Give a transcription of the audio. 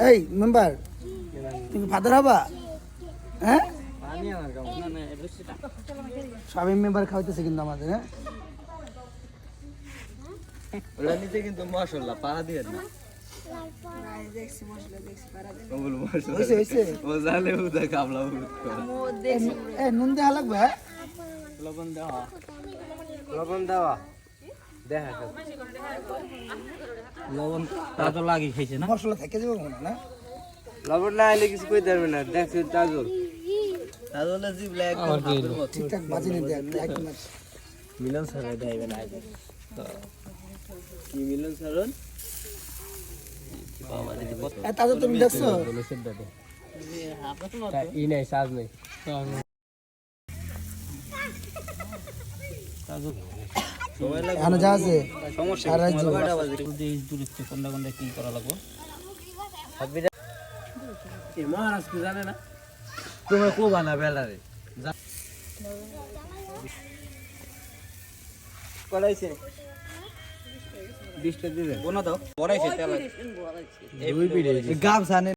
এই মেম্বার তুমি ফাদার হবা? হ্যাঁ? সবাই মেম্বার খাওয়াইতেছে কিন্তু আমাদের হ্যাঁ? ওটা নিতে কিন্তু মশলা পাহা দিয়ে না। নুন দেওয়া লাগবে হ্যাঁ? লবণ দেওয়া। লবণ দেওয়া। দেখা লবণ তা লাগি খাইছে না? মশলা থেকে যাব মনে না? লবণ না আইলে কিছু কই পারবে না দেখছি তাজল। তাজলে ঠিকঠাক বাজি এক মিনিট। মিলন স্যার দেবে না আগে কি মিলন স্যার এ তুমি দেখছ? ই নাই সাজ নাই। এখানে যা আছে সারা রাজ্য। কোনটা কোনটা কি করা লাগবো? মহারাজ কি জানে না। তুমি কো বানা বেলারে করাইছে বিশটা দিবে। বোনা দাও। পড়াইছে তেল দুই গাব জানে